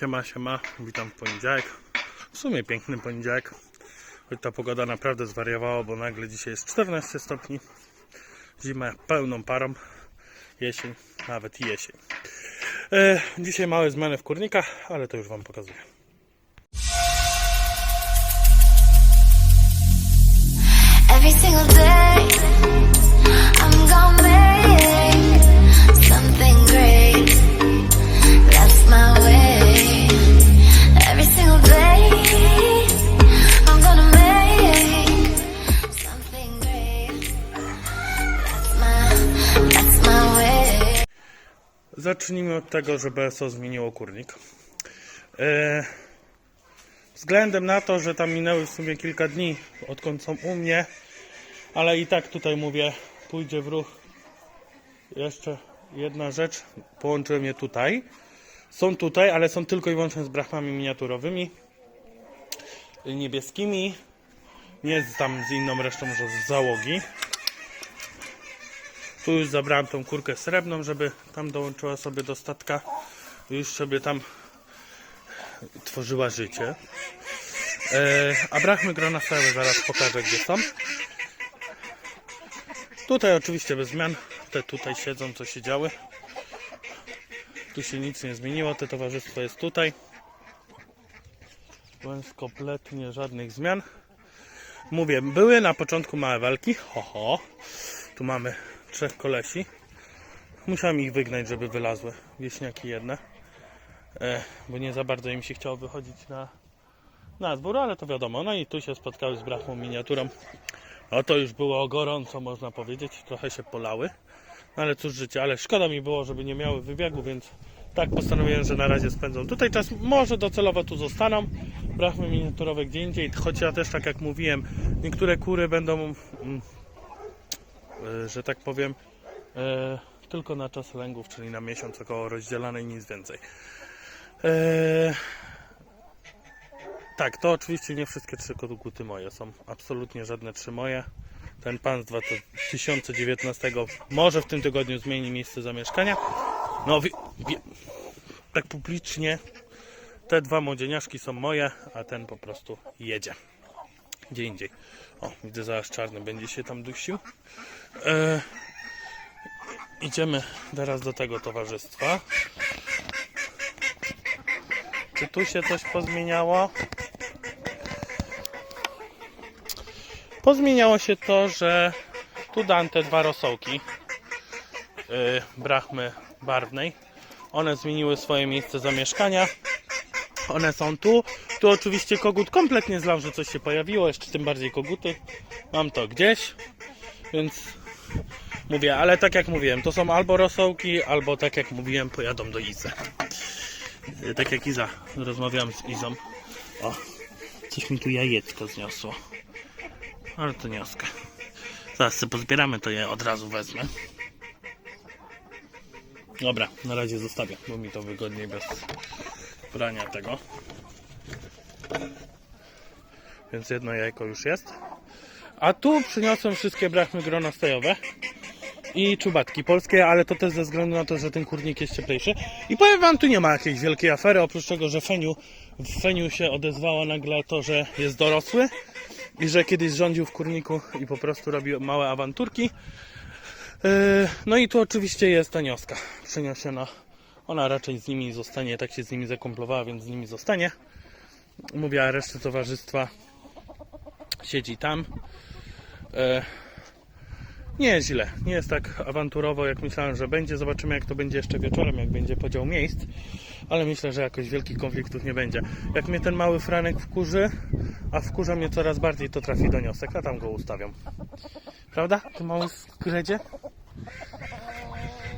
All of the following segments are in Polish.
Siema, siema, witam w poniedziałek. W sumie piękny poniedziałek. Choć ta pogoda naprawdę zwariowała, bo nagle dzisiaj jest 14 stopni. Zimę pełną parą. Jesień, nawet jesień. E, dzisiaj małe zmiany w kurnikach, ale to już Wam pokazuję. Every single day, od tego, że BSO zmieniło kurnik. E, względem na to, że tam minęły w sumie kilka dni, odkąd są u mnie, ale i tak tutaj mówię, pójdzie w ruch jeszcze jedna rzecz. Połączyłem je tutaj. Są tutaj, ale są tylko i wyłącznie z brachmami miniaturowymi, niebieskimi. Nie z tam z inną resztą, że z załogi. Tu już zabrałem tą kurkę srebrną, żeby tam dołączyła sobie do statka. Już sobie tam tworzyła życie. E, a brachmy grona stałe zaraz pokażę gdzie są. Tutaj oczywiście bez zmian. Te tutaj siedzą, co się działy. Tu się nic nie zmieniło. Te towarzystwo jest tutaj. Więc kompletnie żadnych zmian. Mówię, były na początku małe walki. Ho, ho. Tu mamy trzech kolesi. Musiałem ich wygnać, żeby wylazły wieśniaki jedne. E, bo nie za bardzo im się chciało wychodzić na, na dwór, ale to wiadomo. No i tu się spotkały z brachmą miniaturą. No to już było gorąco, można powiedzieć. Trochę się polały. No ale cóż życie, ale szkoda mi było, żeby nie miały wybiegu, więc tak postanowiłem, że na razie spędzą tutaj czas. Może docelowo tu zostaną. Brachmy miniaturowe gdzie indziej. Choć ja też, tak jak mówiłem, niektóre kury będą mm, że tak powiem, e, tylko na czas lęgów, czyli na miesiąc około rozdzielane i nic więcej. E, tak, to oczywiście nie wszystkie trzy koguty moje są. Absolutnie żadne trzy moje. Ten pan z 2019 może w tym tygodniu zmieni miejsce zamieszkania. No, wi- wi- tak publicznie te dwa młodzieniaszki są moje, a ten po prostu jedzie. Gdzie indziej. O, widzę zaraz czarny będzie się tam dusił. E, idziemy teraz do tego towarzystwa. Czy tu się coś pozmieniało? Pozmieniało się to, że tu dam te dwa rosołki yy, brachmy barwnej. One zmieniły swoje miejsce zamieszkania. One są tu. Tu oczywiście kogut kompletnie zlał, że coś się pojawiło, jeszcze tym bardziej koguty. Mam to gdzieś, więc mówię, ale tak jak mówiłem, to są albo rosołki, albo tak jak mówiłem, pojadą do Izy. Yy, Tak jak Iza, rozmawiałem z Izą. O, coś mi tu jajeczko zniosło. Ale to nioskę. Zaraz sobie pozbieramy, to je od razu wezmę. Dobra, na razie zostawię, bo mi to wygodniej bez brania tego. Więc jedno jajko już jest. A tu przyniosłem wszystkie brachmy grona stojowe i czubatki polskie, ale to też ze względu na to, że ten kurnik jest cieplejszy. I powiem wam, tu nie ma jakiejś wielkiej afery, oprócz tego, że Feniu, Feniu się odezwało nagle to, że jest dorosły i że kiedyś rządził w kurniku i po prostu robił małe awanturki. Yy, No i tu oczywiście jest ta nioska przeniesiona. Ona raczej z nimi zostanie, tak się z nimi zakomplowała, więc z nimi zostanie. Mówię, a resztę towarzystwa siedzi tam. Yy, Nie jest źle, nie jest tak awanturowo jak myślałem, że będzie. Zobaczymy jak to będzie jeszcze wieczorem, jak będzie podział miejsc. Ale myślę, że jakoś wielkich konfliktów nie będzie. Jak mnie ten mały franek wkurzy, a wkurza mnie coraz bardziej, to trafi do niosek, a tam go ustawiam. Prawda? Tu mały skredzie?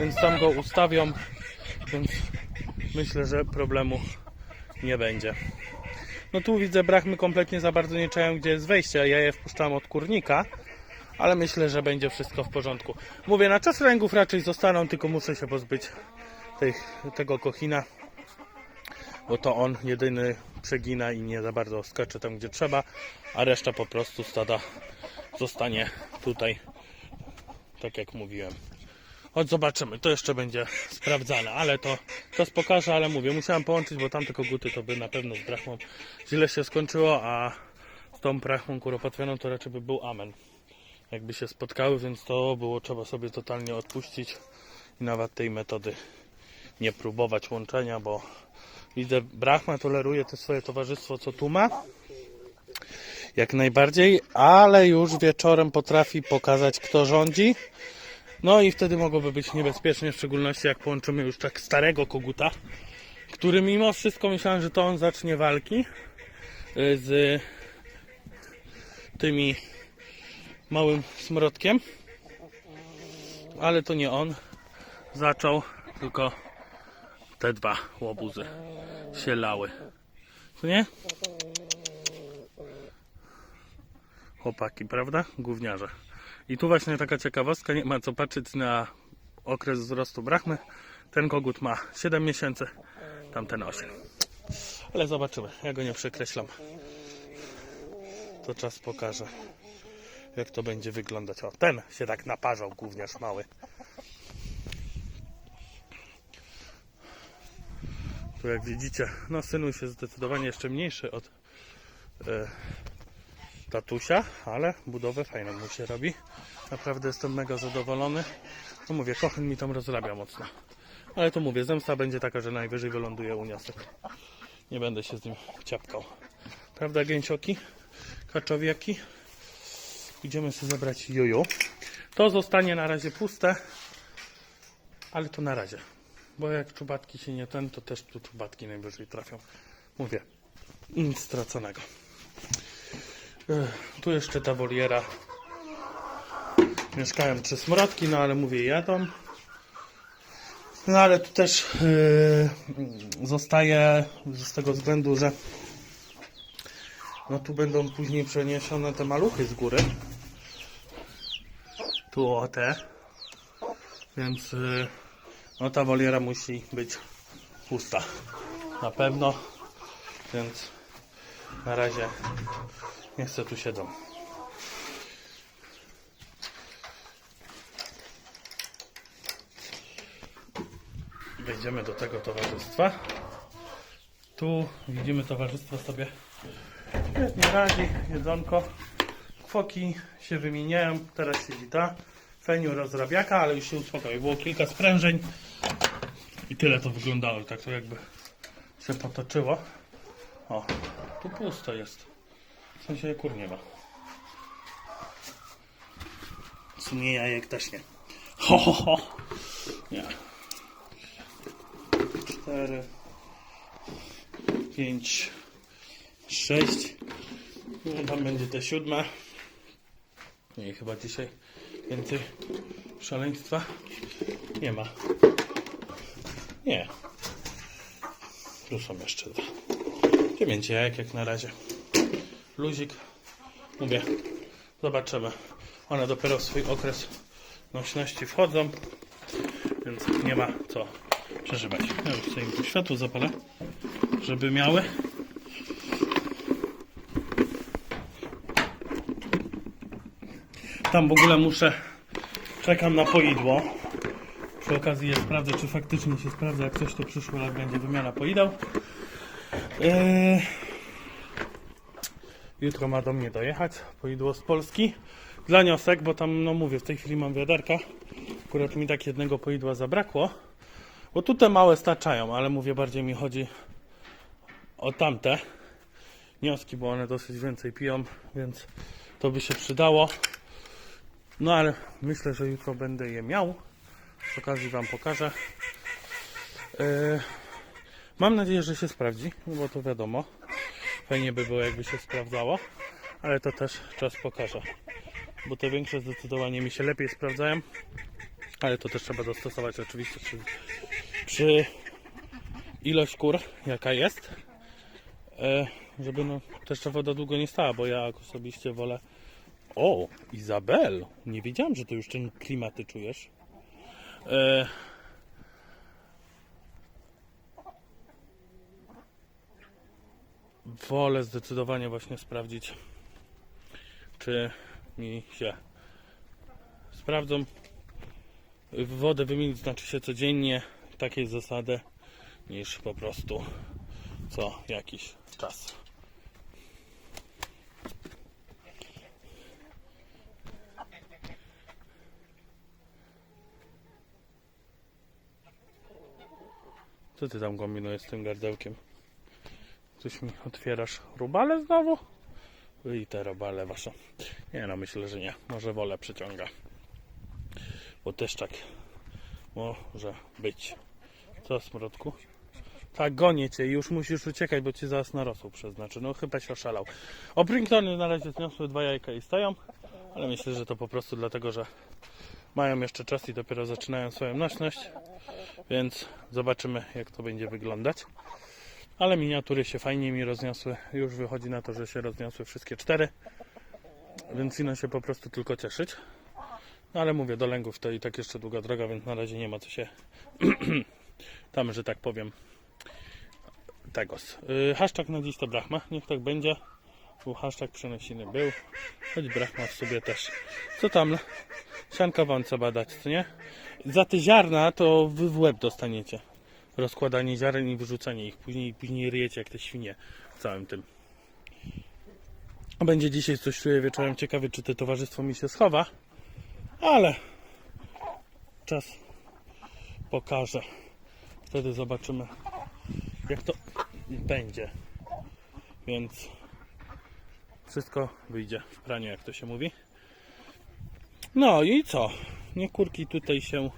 Więc tam go ustawią, więc myślę, że problemu nie będzie. No tu widzę brachmy kompletnie za bardzo nie czają gdzie jest wejście, ja je wpuszczam od kurnika, ale myślę, że będzie wszystko w porządku. Mówię, na czas ręgów raczej zostaną, tylko muszę się pozbyć tej, tego kochina, bo to on jedyny przegina i nie za bardzo skacze tam gdzie trzeba, a reszta po prostu stada zostanie tutaj, tak jak mówiłem. Choć zobaczymy, to jeszcze będzie sprawdzane, ale to czas pokaże, ale mówię, musiałem połączyć, bo tamte koguty to by na pewno z brachmą źle się skończyło, a z tą brachmą kuropatwianą to raczej by był amen. Jakby się spotkały, więc to było trzeba sobie totalnie odpuścić i nawet tej metody nie próbować łączenia, bo widzę, Brahma toleruje to swoje towarzystwo, co tu ma, jak najbardziej, ale już wieczorem potrafi pokazać, kto rządzi. No i wtedy mogłoby być niebezpiecznie, w szczególności jak połączymy już tak starego koguta, który mimo wszystko myślałem, że to on zacznie walki y, z tymi małym smrodkiem, ale to nie on zaczął, tylko te dwa łobuzy się lały. Co nie? Chłopaki, prawda? Gówniarze. I tu właśnie taka ciekawostka, nie ma co patrzeć na okres wzrostu brachmy. Ten kogut ma 7 miesięcy, tamten 8. Ale zobaczymy, ja go nie przekreślam. To czas pokaże, jak to będzie wyglądać. O, ten się tak naparzał, gówniarz mały. Tu jak widzicie, no synuś jest zdecydowanie jeszcze mniejszy od e, tatusia, ale budowę fajną mu się robi. Naprawdę jestem mega zadowolony. No mówię, kochan mi tam rozrabia mocno. Ale to mówię, zemsta będzie taka, że najwyżej wyląduje uniosek. Nie będę się z nim ciapkał. Prawda, gęsioki? Kaczowiaki? Idziemy sobie zebrać juju. To zostanie na razie puste, ale to na razie. Bo jak czubatki się nie ten, to też tu czubatki najwyżej trafią. Mówię, nic straconego. Tu jeszcze ta woliera. Mieszkałem trzy smrodki, no ale mówię, jadą. No ale tu też yy, zostaje z tego względu, że no tu będą później przeniesione te maluchy z góry. Tu o te. Więc yy, no ta woliera musi być pusta. Na pewno. Więc na razie nie chcę tu siedzą. Wejdziemy do tego towarzystwa. Tu widzimy towarzystwo sobie świetnie radzi, jedzonko. Kwoki się wymieniają, teraz siedzi ta. Feniu rozrabiaka, ale już się uspokoił. Było kilka sprężeń i tyle to wyglądało. Tak to jakby się potoczyło. O, tu pusto jest. W sensie kur nie ma. W sumie jajek też nie. Ho, ho, ho. Nie. Cztery. Pięć. Sześć. No, tam będzie te siódme. Nie, chyba dzisiaj więcej szaleństwa nie ma. Nie. Tu są jeszcze dwa. Dziewięć jajek jak na razie. Luzik. Mówię, zobaczymy. One dopiero w swój okres nośności wchodzą, więc nie ma co przeżywać. Ja już sobie im światło zapalę, żeby miały. Tam w ogóle muszę, czekam na poidło. Przy okazji je sprawdzę, czy faktycznie się sprawdza, jak coś to przyszło, jak będzie wymiana poideł. Yy... Jutro ma do mnie dojechać poidło z Polski dla niosek, bo tam, no mówię, w tej chwili mam wiaderka. Akurat mi tak jednego poidła zabrakło. Bo tu te małe starczają, ale mówię, bardziej mi chodzi o tamte wnioski, bo one dosyć więcej piją, więc to by się przydało. No ale myślę, że jutro będę je miał. Przy okazji Wam pokażę. Yy, mam nadzieję, że się sprawdzi, no bo to wiadomo. Fajnie by było, jakby się sprawdzało, ale to też czas pokaże. Bo te większe zdecydowanie mi się lepiej sprawdzają, ale to też trzeba dostosować oczywiście przy, przy ilość kur, jaka jest, e, żeby no, też ta woda długo nie stała, bo ja osobiście wolę. O, Izabel, nie wiedziałem, że to już ten klimaty czujesz. Wolę zdecydowanie właśnie sprawdzić, czy mi się sprawdzą. wodę wymienić znaczy się codziennie takiej zasady niż po prostu co jakiś czas. Co ty tam kombinujesz z tym gardełkiem? Coś mi otwierasz rubale znowu? I te robale wasze. Nie no, myślę, że nie. Może wolę przyciąga. Bo też tak może być. Co, Smrodku? Tak, gonię cię już musisz uciekać, bo ci zaraz na rosół przeznaczy. No chyba się oszalał. Opringtony na razie zniosły dwa jajka i stoją, ale myślę, że to po prostu dlatego, że mają jeszcze czas i dopiero zaczynają swoją nośność, więc zobaczymy jak to będzie wyglądać. Ale miniatury się fajnie mi rozniosły. Już wychodzi na to, że się rozniosły wszystkie cztery, więc ino się po prostu tylko cieszyć. No ale mówię, do lęgów to i tak jeszcze długa droga, więc na razie nie ma co się tam, że tak powiem, tegos. Yy, hashtag na dziś to Brahma, niech tak będzie. Był hashtag przenosiny był, choć Brahma w sobie też. Co tam? Sianka wam trzeba dać, co nie? Za te ziarna to wy w łeb dostaniecie. Rozkładanie ziaren i wyrzucanie ich. Później, później ryjecie jak te świnie w całym tym. Będzie dzisiaj coś czuję wieczorem. Ciekawy, czy to towarzystwo mi się schowa. Ale czas pokaże. Wtedy zobaczymy, jak to będzie. Więc wszystko wyjdzie w praniu, jak to się mówi. No i co? Nie kurki tutaj się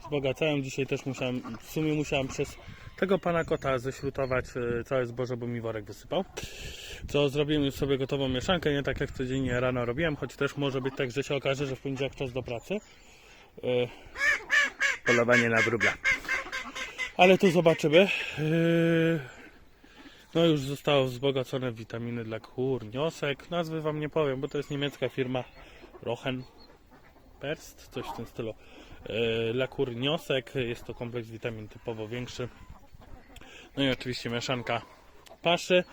wzbogacają. Dzisiaj też musiałem, w sumie musiałem przez tego pana kota ześrutować e, całe zboże, bo mi worek wysypał. Co zrobiłem już sobie gotową mieszankę, nie tak jak codziennie rano robiłem, choć też może być tak, że się okaże, że w poniedziałek czas do pracy. E, Polowanie na wróbla. Ale tu zobaczymy. E, No już zostało wzbogacone witaminy dla kur, niosek. Nazwy wam nie powiem, bo to jest niemiecka firma Rochen Perst, coś w tym stylu. E, Dla kur niosek jest to kompleks witamin typowo większy. No i oczywiście mieszanka paszy.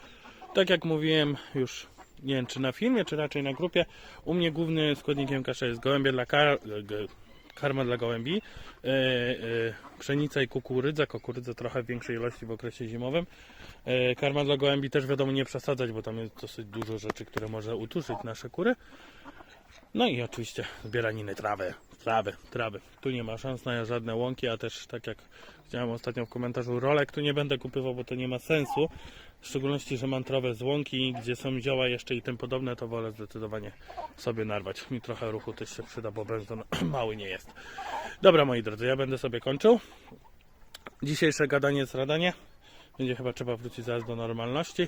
Tak jak mówiłem już, nie wiem czy na filmie, czy raczej na grupie, u mnie głównym składnikiem kaszy jest gołębie dla kar... karma dla gołębi, e, e, pszenica i kukurydza, kukurydza trochę w większej ilości w okresie zimowym. E, karma dla gołębi też wiadomo nie przesadzać, bo tam jest dosyć dużo rzeczy, które może utuszyć nasze kury. No i oczywiście zbieraniny trawy, trawy, trawy. Tu nie ma szans na żadne łąki, a też tak jak widziałem ostatnio w komentarzu rolek tu nie będę kupywał, bo to nie ma sensu. W szczególności, że mam trawę z łąki, gdzie są zioła jeszcze i tym podobne, to wolę zdecydowanie sobie narwać. Mi trochę ruchu też się przyda, bo benzo mały nie jest. Dobra moi drodzy, ja będę sobie kończył. Dzisiejsze gadanie z radanie. Będzie chyba trzeba wrócić zaraz do normalności.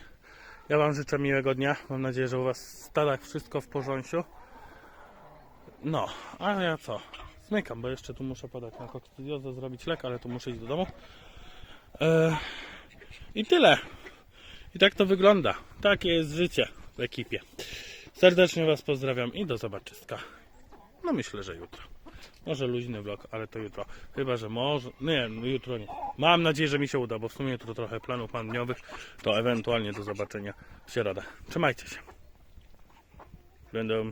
Ja Wam życzę miłego dnia. Mam nadzieję, że u Was w stadach wszystko w porządku. No, a ja co? Zmykam, bo jeszcze tu muszę podać na kokstudiozę, zrobić lek, ale tu muszę iść do domu. Eee, I tyle. I tak to wygląda. Takie jest życie w ekipie. Serdecznie Was pozdrawiam i do zobaczyska. No myślę, że jutro. Może luźny vlog, ale to jutro. Chyba, że może. Nie, no jutro nie. Mam nadzieję, że mi się uda, bo w sumie jutro trochę planów mam dniowych. To ewentualnie do zobaczenia w środę. Trzymajcie się. Będą